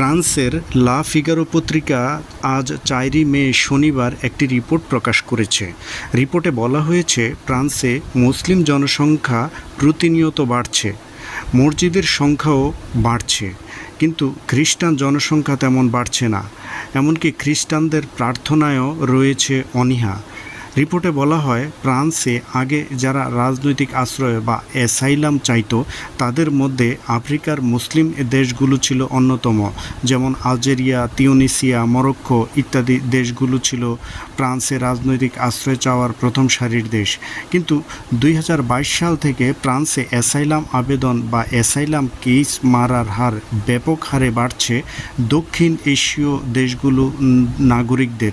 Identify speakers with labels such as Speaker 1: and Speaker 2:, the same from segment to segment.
Speaker 1: ফ্রান্সের লা ফিগারো পত্রিকা আজ চারই মে শনিবার একটি রিপোর্ট প্রকাশ করেছে। রিপোর্টে বলা হয়েছে, ফ্রান্সে মুসলিম জনসংখ্যা প্রতিনিয়ত বাড়ছে, মসজিদের সংখ্যাও বাড়ছে, কিন্তু খ্রিস্টান জনসংখ্যা তেমন বাড়ছে না। এমনকি খ্রিস্টানদের প্রার্থনায়ও রয়েছে অনীহা। রিপোর্টে বলা হয়, ফ্রান্সে আগে যারা রাজনৈতিক আশ্রয় বা অ্যাসাইলাম চাইতো, তাদের মধ্যে আফ্রিকার মুসলিম দেশগুলো ছিল অন্যতম। যেমন আলজেরিয়া, তিউনিসিয়া, মরক্কো ইত্যাদি দেশগুলো ছিল ফ্রান্সে রাজনৈতিক আশ্রয় চাওয়ার প্রথম সারির দেশ। কিন্তু দুই হাজার বাইশ সাল থেকে ফ্রান্সে অ্যাসাইলাম আবেদন বা অ্যাসাইলাম কেস মারার হার ব্যাপক হারে বাড়ছে দক্ষিণ এশীয় দেশগুলো নাগরিকদের।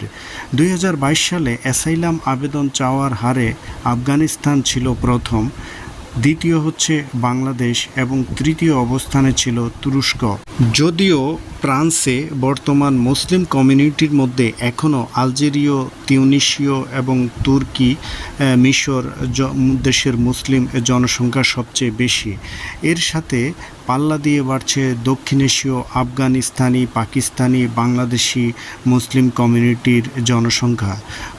Speaker 1: দুই হাজার বাইশ সালে অ্যাসাইলাম আবেদন চাওয়ার হারে আফগানিস্তান ছিল প্রথম, দ্বিতীয় হচ্ছে বাংলাদেশ এবং তৃতীয় অবস্থানে ছিল তুরস্ক। যদিও ফ্রান্সে বর্তমান মুসলিম কমিউনিটির মধ্যে এখনও আলজেরীয় তিউনিশীয় এবং তুর্কি মিশর দেশের মুসলিম জনসংখ্যা সবচেয়ে বেশি। এর সাথে পাল্লা দিয়ে বাড়ছে দক্ষিণ এশীয়, আফগানিস্তানি, পাকিস্তানি, বাংলাদেশি মুসলিম কমিউনিটির জনসংখ্যা।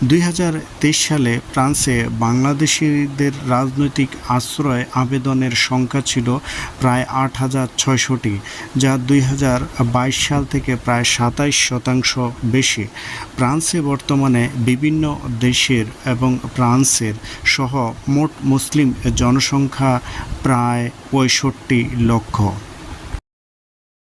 Speaker 1: দুই হাজার তেইশ সালে ফ্রান্সে বাংলাদেশিদের রাজনৈতিক আশ্রয় আবেদনের সংখ্যা ছিল প্রায় আট হাজার ছয়শটি, যা দুই হাজার বাইশ সাল থেকে প্রায় সাতাইশ শতাংশ বেশি। ফ্রান্সে বর্তমানে বিভিন্ন দেশের এবং ফ্রান্সের সহ মোট মুসলিম জনসংখ্যা প্রায় পঁয়ষট্টি লক্ষ।